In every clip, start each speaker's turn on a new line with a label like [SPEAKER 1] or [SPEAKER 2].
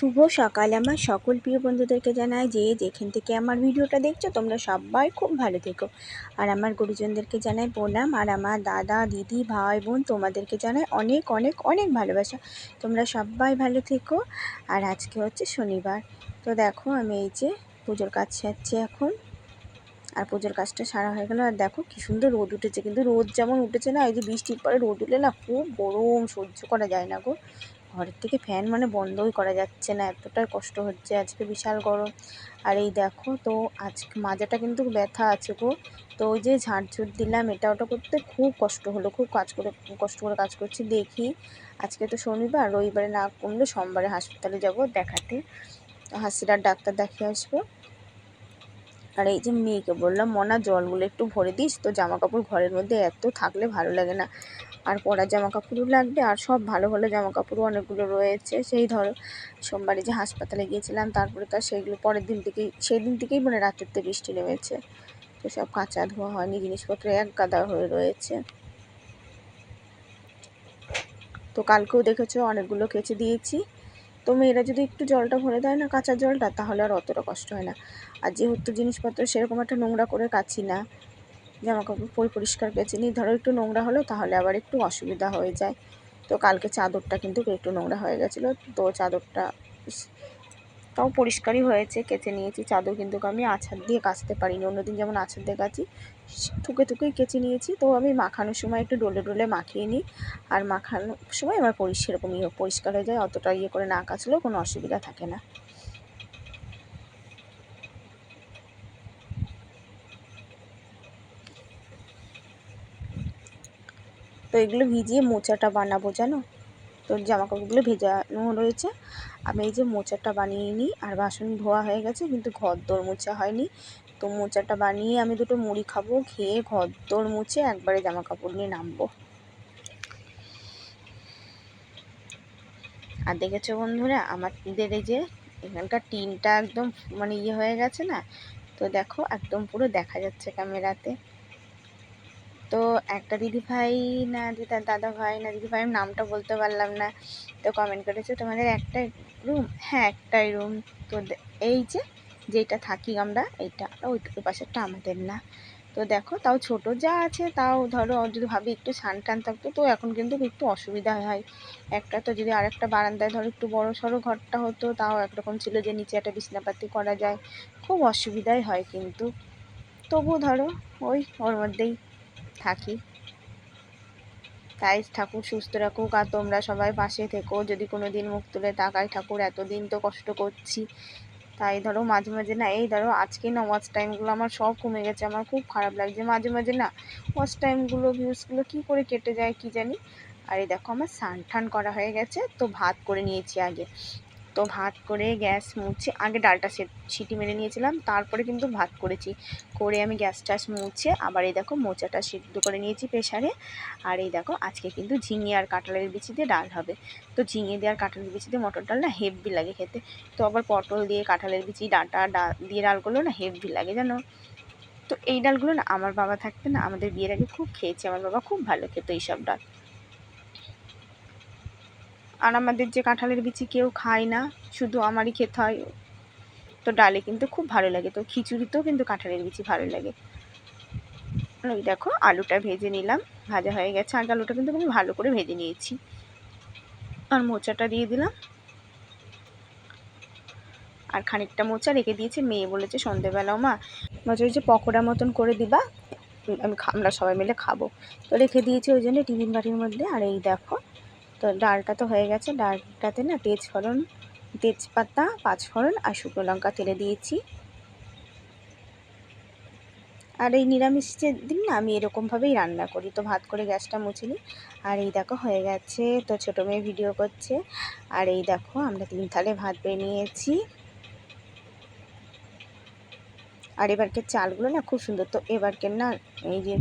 [SPEAKER 1] শুভ সকাল। আমার সকল প্রিয় বন্ধুদেরকে জানাই যে যেখান থেকে আমার ভিডিওটা দেখছ, তোমরা সবাই খুব ভালো থেকো। আর আমার গুরুজনদেরকে জানাই প্রণাম। আর আমার দাদা, দিদি, ভাই, বোন, তোমাদেরকে জানাই অনেক অনেক অনেক ভালোবাসা। তোমরা সবাই ভালো থেকো। আর আজকে হচ্ছে শনিবার। তো দেখো, আমি এই যে পুজোর কাজ সারছি এখন। আর পুজোর কাজটা সারা হয়ে গেলো। আর দেখো, কি সুন্দর রোদ উঠেছে। কিন্তু রোদ যেমন উঠেছে না, এই যে বৃষ্টির পরে রোদ উঠলে না খুব গরম, সহ্য করা যায় না গো। ঘরের থেকে ফ্যান মানে বন্ধই করা যাচ্ছে না, এতটাই কষ্ট হচ্ছে, আজকে বিশাল গরম। আর এই দেখো তো, আজকে মাজাটা কিন্তু ব্যথা আছে গো। তো ওই যে ঝাড়ঝুট দিলাম, এটা ওটা করতে খুব কষ্ট হলো, খুব কাজ করে, কষ্ট করে কাজ করছি, দেখি। আজকে তো শনিবার, রবিবারে না কমলে সোমবারে হাসপাতালে যাব দেখাতে। হাসিরার ডাক্তার দেখিয়ে আসব। আর এই যে মেয়েকে বললাম, মনা জলগুলো একটু ভরে দিস, তো জামা কাপড় ঘরের মধ্যে এত থাকলে ভালো লাগে না। আর পরার জামা কাপড়ও লাগবে, আর সব ভালো ভালো জামা কাপড়ও অনেকগুলো রয়েছে। সেই ধরো, সোমবারে যে হাসপাতালে গিয়েছিলাম, তারপরে তার সেইগুলো পরের দিন থেকেই সেই দিন থেকেই মানে রাতেরতে বৃষ্টি নেমেছে। তো সব কাঁচা ধোয়া হয়নি, জিনিসপত্র এক গাদা হয়ে রয়েছে। তো কালকেও দেখেছ, অনেকগুলো কেচে দিয়েছি। তো মেয়েরা যদি একটু জলটা ভরে দেয় না, কাঁচা জলটা, তাহলে আর অতটা কষ্ট হয় না। আর যেহেতু জিনিসপত্র সেরকম একটা নোংরা করে কাছি না জামা কাপড় পরিষ্কার কেচে নিই ধরো একটু নোংরা হলো তাহলে আবার একটু অসুবিধা হয়ে যায়। তো কালকে চাদরটা কিন্তু একটু নোংরা হয়ে গেছিল। তো চাদরটা তাও পরিষ্কারই হয়েছে, কেচে নিয়েছি। চাদর কিন্তু আমি আছার দিয়ে কাচতে পারিনি। অন্যদিন যেমন আছার দিয়ে কাচি থুকে থুকেই কেচে নিয়েছি। তো আমি মাখানোর সময় একটু ডোলে ডলে মাখিয়ে নিই। আর মাখানোর সময় আমার পরিষ্কার সেরকম ইয়ে পরিষ্কার হয়ে যায়। অতটা ইয়ে করে না কাচলেও কোনো অসুবিধা থাকে না। তো এগুলো ভিজিয়ে মোচাটা বানাবো, জানো? তো জামা কাপড়গুলো ভেজানো রয়েছে। আমি এই যে মোচাটা বানিয়ে নিই, আর বাসন ধোয়া হয়ে গেছে, কিন্তু ঘর দোর মোছা হয়নি। তো মোচাটা বানিয়ে আমি দুটো মুড়ি খাব, খেয়ে ঘর দোর মুছে একবারে জামা কাপড় নিয়ে নামবো। আর দেখেছ বন্ধুরা, আমাদের এই যে এখানকার টিনটা একদম মানে ইয়ে হয়ে গেছে না? তো দেখো, একদম পুরো দেখা যাচ্ছে ক্যামেরাতে। তো একটা দিদি ভাই না দিদা দাদা ভাই না, দিদি ভাইয়ের নামটা বলতে পারলাম না। তো কমেন্ট করেছে, তোমাদের একটাই রুম হ্যাঁ একটাই রুম তো এই যে যেটা থাকি আমরা, এইটা ওইটুকু পাশেরটা আমাদের না। তো দেখো, তাও ছোট যা আছে, তাও ধরো, যদি ভাবি একটু সান টান থাকতো, তো এখন কিন্তু একটু অসুবিধা হয়। একটা তো যদি আরেকটা বারান্দায় ধরো, একটু বড় সড়ো ঘরটা হতো, তাও একরকম ছিল যে নিচে একটা বিছনাপাতি করা যায়। খুব অসুবিধাই হয় কিন্তু। তবু ধরো, ওই, ওর মধ্যেই থাকি। তাই ঠাকুর সুস্থ রাখুক আর তোমরা সবাই পাশে থেকো। যদি কোনো দিন মুখ তুলে তাকাই ঠাকুর, এতদিন তো কষ্ট করছি। তাই ধরো মাঝে মাঝে না, এই ধরো আজকে না ওয়াচ টাইমগুলো আমার সব কমে গেছে। আমার খুব খারাপ লাগছে। মাঝে মাঝে না ওয়াচ টাইমগুলো ভিউজগুলো কী করে কেটে যায় কি জানি? আর এই দেখো আমার ঠান করা হয়ে গেছে, তো ভাত করে নিয়েছি আগে। তো ভাত করে গ্যাস মুছে, আগে ডালটা সিটি মেরে নিয়েছিলাম, তারপরে কিন্তু ভাত করেছি। করে আমি গ্যাস ট্যাস মুছে, আবার এই দেখো মোচাটা সিদ্ধ করে নিয়েছি প্রেশারে আর এই দেখো আজকে কিন্তু ঝিঙে আর কাঁঠালের বিচি দিয়ে ডাল হবে। তো ঝিঙে দিয়ে আর কাঁঠালের বিচি দিয়ে মটর ডাল না হেভি লাগে খেতে। তো আবার পটল দিয়ে কাঁঠালের বিচি, ডাঁটা ডাল দিয়ে ডালগুলো না হেভি লাগে জানো? তো এই ডালগুলো না আমার বাবা থাকতে না, আমাদের বিয়ের আগে খুব খেয়েছি, আমার বাবা খুব ভালো খেত এইসব ডাল। আর আমাদের যে কাঁঠালের বিচি কেউ খায় না, শুধু আমারই খেতে হয়। তো ডালে কিন্তু খুব ভালো লাগে, তো খিচুড়িতেও কিন্তু কাঁঠালের বিচি ভালো লাগে। ওই দেখো, আলুটা ভেজে নিলাম, ভাজা হয়ে গেছে। আগে আলুটা কিন্তু আমি ভালো করে ভেজে নিয়েছি। আর মোচাটা দিয়ে দিলাম। আর খানিকটা মোচা রেখে দিয়েছে, মেয়ে বলেছে সন্ধেবেলাও মা মোচা যে পকোড়া মতন করে দিবা, আমি আমরা সবাই মিলে খাব। তো রেখে দিয়েছি ওই জন্য টিফিন বাটির মধ্যে। আর এই দেখো তো ডালটা তো হয়ে গেছে। ডালটাতে না তেজফোড়ন, তেজপাতা, পাঁচফোড়ন আর শুকনো লঙ্কা তেলে দিয়েছি। আর এই নিরামিষের দিন না, আমি এরকমভাবেই রান্না করি। তো ভাত করে গ্যাসটা মুছে নিই। আর এই দেখো হয়ে গেছে। তো ছোটো মেয়ে ভিডিও করছে। আর এই দেখো আমরা তিন থালে ভাত বেয়ে নিয়েছি আর এবারকে চালগুলো না খুব সুন্দর। তো এবারকে না এই যে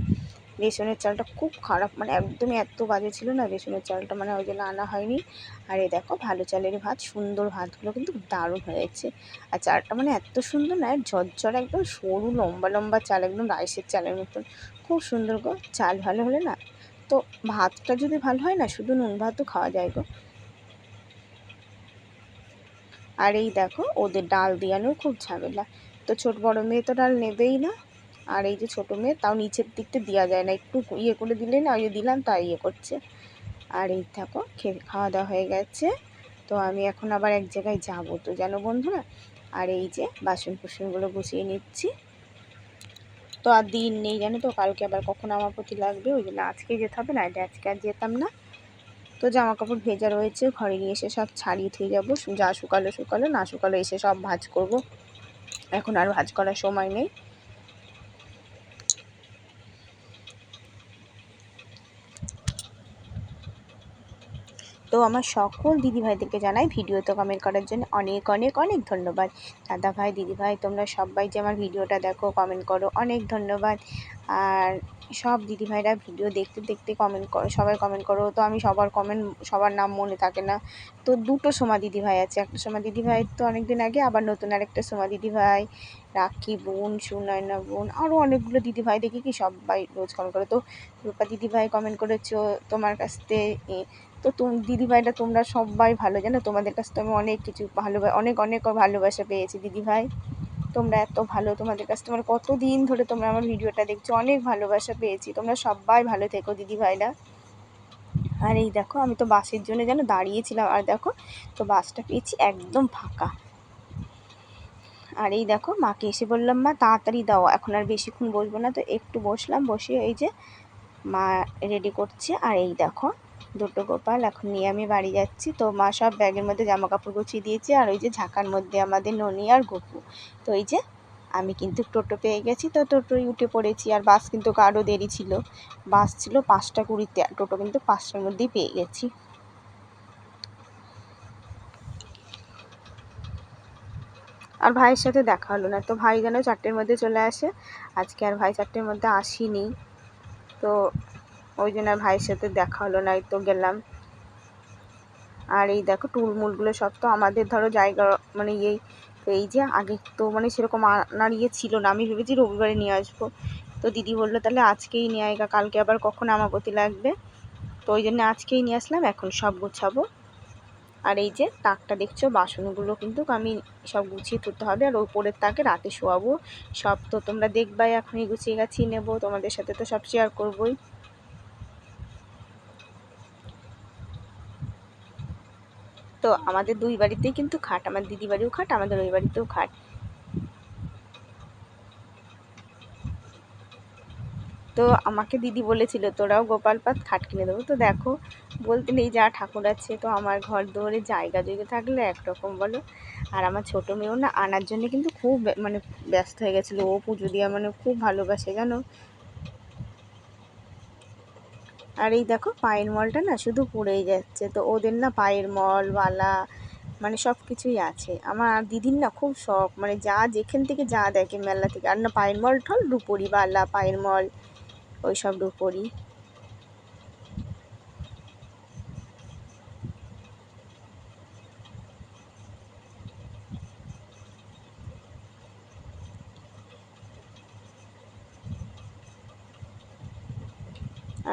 [SPEAKER 1] রেশনের চালটা খুব খারাপ মানে একদমই এত বাজে ছিল না রেশনের চালটা মানে ওই জন্য আনা হয়নি। আর এই দেখো, ভালো চালের ভাত, সুন্দর ভাতগুলো কিন্তু দারুণ হয়েছে। আর চালটা মানে এত সুন্দর না ঝরঝর একদম সরু, লম্বা লম্বা চাল, একদম রাইসের চালের মতন। খুব সুন্দর গো, চাল ভালো হলে না, তো ভাতটা যদি ভালো হয় না, শুধু নুন ভাতও খাওয়া যায় গো। আর এই দেখো, ওদের ডাল দিয়ানো খুব ঝামেলা। তো ছোট বড় মেয়ে তো ডাল নেবেই না। আর এই যে ছোটো মেয়ে, তাও নিচের দিকটা দেওয়া যায় না। একটু ইয়ে করে দিলে না, ওই দিলাম, তাই ইয়ে করছে। আর এই থাকো খেয়ে, খাওয়া দাওয়া হয়ে গেছে। তো আমি এখন আবার এক জায়গায় যাব। তো জানো বন্ধুরা, আর এই যে বাসন কুসনগুলো গুছিয়ে নিচ্ছি। তো আর দিন নেই জানো তো, কালকে আবার কখন আমার প্রতি লাগবে? ওই জন্য আজকে যেতে হবে না এটা আজকে আর যেতাম না। তো জামা কাপড় ভেজা রয়েছে, ঘরে নিয়ে এসে সব ছাড়িয়ে থুয়ে যাব। যা শুকালো শুকালো, না শুকালো, এসে সব ভাজ করব। এখন আর ভাজ করার সময় নেই। তো আমার সকল দিদিভাইদেরকে জানাই ভিডিওতে কমেন্ট করার জন্য অনেক অনেক অনেক ধন্যবাদ। দাদা ভাই দিদিভাই, তোমরা সবাই যে আমার ভিডিওটা দেখো কমেন্ট করো, অনেক ধন্যবাদ। আর সব দিদিভাইরা ভিডিও দেখতে দেখতে কমেন্ট করো, সবাই কমেন্ট করো। তো আমি সবার কমেন্ট সবার নাম মনে থাকে না। তো দুটো সোমা দিদিভাই আছে। একটা সোমা দিদিভাই তো অনেক দিন আগে, আবার নতুন আরেকটা সোমা দিদিভাই, রাখি বোন, সুনয়না বোন আরও অনেকগুলো দিদিভাই দেখি কি সবাই রোজ কমেন্ট করে। তো রূপা দিদিভাই কমেন্ট করেছ তোমার কাছ থেকে তো তুমি দিদিভাইটা তোমরা সবাই ভালো জানো? তোমাদের কাছ তো আমি অনেক কিছু ভালো অনেক অনেক ভালোবাসা পেয়েছি দিদিভাই। তোমরা এত ভালো, তোমাদের কাছ তোমার কত দিন ধরে তোমরা আমার ভিডিওটা দেখছ, অনেক ভালোবাসা পেয়েছি। তোমরা সবাই ভালো থেকো দিদিভাইরা। আর এই দেখো, আমি তো বাসের জন্য যেন দাঁড়িয়েছিলাম। আর দেখো, তো বাসটা পেয়েছি একদম ফাঁকা। আর এই দেখো, মাকে এসে বললাম, মা, তাড়াতাড়ি দাও, এখন আর বেশিক্ষণ বসবো না। তো একটু বসলাম, বসে এই যে মা রেডি করছে। আর এই দেখো দুটো গোপাল, এখন নিয়ে আমি বাড়ি যাচ্ছি। তো মা সব ব্যাগের মধ্যে জামা কাপড় গুছিয়ে দিয়েছে আর ওই যে ঝাঁকার মধ্যে আমাদের ননি আর গপু। তো এই যে আমি কিন্তু টোটো পেয়ে গেছি। তো টোটোই উঠে পড়েছি আর বাস কিন্তু আরও দেরি ছিল। বাস ছিল পাঁচটা কুড়িতে আর টোটো কিন্তু পাঁচটার মধ্যেই পেয়ে গেছি। আর ভাইয়ের সাথে দেখা হলো না। তো ভাই যেন চারটের মধ্যে চলে আসে। আজকে আর ভাই চারটের মধ্যে আসিনি। তো ওই জন্য ভাইয়ের সাথে দেখা হলো না তো গেলাম। আর এই দেখো টুলমুলগুলো সব তো আমাদের ধরো জায়গা মানে এই এই যে আগে তো মানে সেরকম আনার ইয়ে ছিল না। আমি ভেবেছি রবিবারে নিয়ে আসব। তো দিদি বলল, তাহলে আজকেই নিয়ে আয়গা কালকে আবার কখন আমাপতি লাগবে? তো ওই জন্য আজকেই নিয়ে আসলাম, এখন সব গুছাবো। আর এই যে তাকটা দেখছ, বাসনগুলো কিন্তু আমি সব গুছিয়ে তুলতে হবে। আর ওপরের তাকে রাতে শোয়াবো। সব তো তোমরা দেখবাই, এখনই গুছিয়ে গাছিয়ে নেব। তোমাদের সাথে তো সব শেয়ার করবোই। তো আমাদের দুই বাড়িতেই কিন্তু খাট, আমার দিদি বাড়িও খাট, আমাদের ওই বাড়িতেও খাট। তো আমাকে দিদি বলেছিল, তোরাও গোপাল পাত খাট কিনে দেবো। তো দেখো, বলতে নেই, যা ঠাকুর আছে, তো আমার ঘর দৌড়ে জায়গা জুগে থাকলে একরকম বলো। আর আমার ছোটো মেয়েও না, আনার জন্য কিন্তু খুব মানে ব্যস্ত হয়ে গেছিল। ও পুজো দেওয়া মানে খুব ভালোবাসে, জানো? আর এই দেখো পায়ের মলটা না শুধু পড়েই যাচ্ছে, তো ওদের না পায়ের মল, বালা মানে সব কিছুই আছে। আমার দিদির না খুব শখ মানে যা যেখান থেকে যা দেখে মেলা থেকে। আর না পায়ের মল ঠল রুপোরি বালা, পায়ের মল ওই সব রুপরি।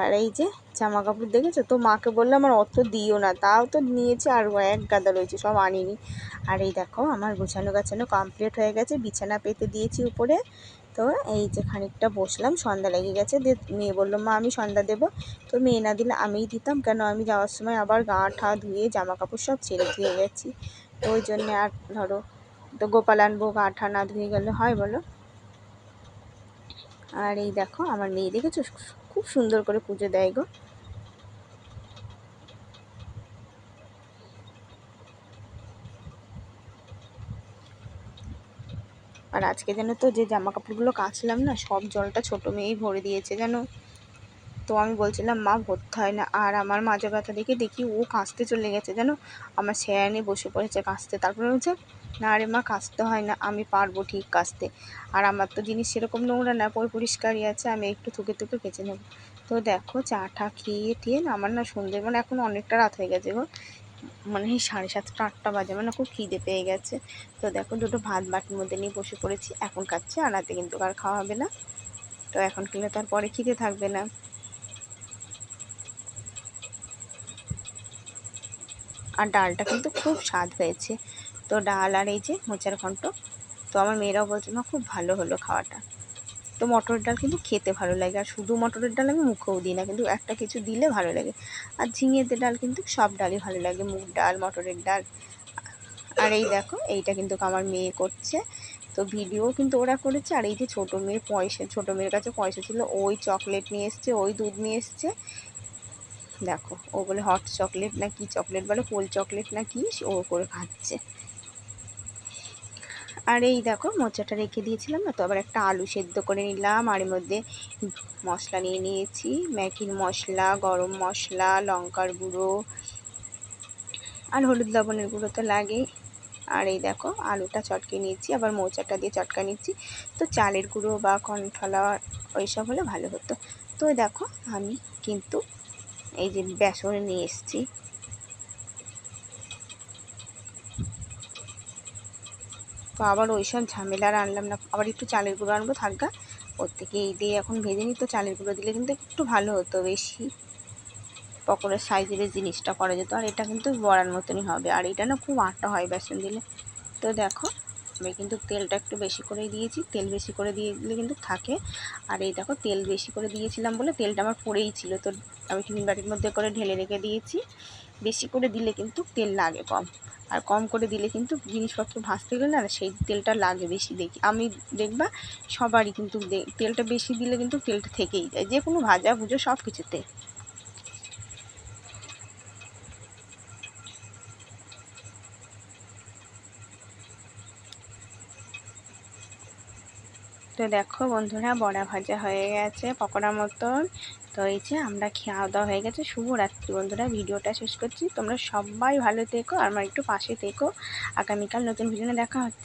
[SPEAKER 1] আর এই যে জামা কাপড় দেখেছ? তো মাকে বললাম আমার অত দিও না, তাও তো নিয়েছে আর এক গাদা রয়েছে, সব আনিনি। আর এই দেখো, আমার গোছানো গাছানো কমপ্লিট হয়ে গেছে, বিছানা পেতে দিয়েছি উপরে। তো এই যে খানিকটা বসলাম, সন্ধ্যা লেগে গেছে দিয়ে মেয়ে বলল, মা, আমি সন্ধ্যা দেবো। তো মেয়ে, না, দিলে আমিই দিতাম, কেন? আমি যাওয়ার সময় আবার গা ঠা ধুয়ে জামা কাপড় সব ছেড়ে ধুয়ে গেছি। তো ওই জন্যে আর ধরো, তো গোপাল আনব, গা ঠা না ধুয়ে গেলে হয় বলো? আর এই দেখো, আমার মেয়ে দেখেছ? খুব সুন্দর করে পুজো দেয় গো। আর আজকে যেন তো যে জামা কাপড়গুলো কাচলাম না, সব জলটা ছোটো মেয়েই ভরে দিয়েছে যেন তো আমি বলছিলাম, মা, ভরতে হয় না। আর আমার মাজা ব্যথা দেখে দেখি ও কাঁচতে চলে গেছে যেন আমার শেয়ানে বসে পড়েছে কাঁচতে। তারপরে বলছে না রে মা কাচতে হয় না, আমি পারব ঠিক কাচতে আর আমার তো জিনিস সেরকম নোংরা না পয় পরিষ্কারই আছে, আমি একটু থুকে থুকে কেচে নেব। তো দেখো, চা টা খেয়ে টিয়ে না, আমার না সন্ধ্যে মানে এখন অনেকটা রাত হয়ে গেছে গো। মানে সাড়ে সাতটা, আটটা বাজে মানে খুব খিদে পেয়ে গেছে। তো দেখো, দুটো ভাত বাটির মধ্যে নিয়ে বসে পড়েছি, এখন খাচ্ছে আনাতে কিন্তু আর খাওয়া হবে না। তো এখন খেলে তার পরে খিদে থাকবে না। আর ডালটা কিন্তু খুব স্বাদ হয়েছে। তো ডাল আর এই যে মোচার ঘন্ট। তো আমার মেয়েরাও বলছে, মা, খুব ভালো হলো খাওয়াটা। তো মটরের ডাল কিন্তু খেতে ভালো লাগে, আর শুধু মটরের ডাল আমি মুখেও দিই না, কিন্তু একটা কিছু দিলে ভালো লাগে। আর ঝিঙেতে ডাল কিন্তু সব ডালই ভালো লাগে, মুগ ডাল, মটরের ডাল। আর এই দেখো, এইটা কিন্তু আমার মেয়ে করছে। তো ভিডিও কিন্তু ওরা করেছে, আর এই যে ছোটো মেয়ের পয়সা, ছোটো মেয়ের কাছে পয়সা ছিল, ওই চকলেট নিয়ে এসছে, ওই দুধ নিয়ে এসছে। দেখো, ও বলে, হট চকলেট না কি চকলেট বলে কোল চকলেট না কি? ও করে খাচ্ছে। আর এই দেখো মোচাটা রেখে দিয়েছিলাম না, তো আবার একটা আলু সেদ্ধ করে নিলাম, আর এর মধ্যে মশলা নিয়ে নিয়েছি। ম্যাগির মশলা, গরম মশলা, লঙ্কার গুঁড়ো আর হলুদ লবণের গুঁড়ো তো লাগেই। আর এই দেখো আলুটা চটকে নিয়েছি, আবার মোচাটা দিয়ে চটকা নিচ্ছি। তো চালের গুঁড়ো বা কর্নফ্লাওয়ার ওইসব হলে ভালো হতো। তো দেখো আমি কিন্তু এই যে বেসন নিয়ে এসেছি। তো আবার ওই সব ঝামেলা আর আনলাম না। আবার একটু চালের গুঁড়ো আনব থাকা ওর থেকে এই দিয়ে এখন ভেজে নিই। তো চালের গুঁড়ো দিলে কিন্তু একটু ভালো হতো বেশি। পকোড়ার সাইজের জিনিসটা করা যেত, আর এটা কিন্তু বড়ার মতনই হবে। আর এটা না খুব আটা হয় বেসন দিলে। তো দেখো, আমি কিন্তু তেলটা একটু বেশি করেই দিয়েছি। তেল বেশি করে দিয়ে দিলে কিন্তু থাকে। আর এই দেখো, তেল বেশি করে দিয়েছিলাম বলে তেলটা আমার পড়েই ছিল। তো আমি টিফিন বাটির মধ্যে করে ঢেলে রেখে দিয়েছি। বেশি করে দিলে কিন্তু তেল লাগে কম। আর কম করে দিলে কিন্তু জিনিসপত্র ভাজতে গেলে না সেই তেলটা লাগে বেশি দেখি। আমি দেখবা সবারই কিন্তু তেলটা বেশি দিলে কিন্তু তেলটা থেকেই যায়। যে কোনো ভাজা, ভুজো সব কিছুতে তো দেখো বন্ধুরা, বড়া ভাজা হয়ে গেছে পকোড়ার মতন। তো এই যে আমরা খাওয়া দাওয়া হয়ে গেছে। শুভরাত্রি বন্ধুরা। ভিডিওটা শেষ করছি। তোমরা সবাই ভালো থেকো আর আমার একটু পাশে থেকো। আগামীকাল নতুন ভিডিও দেখা হচ্ছে।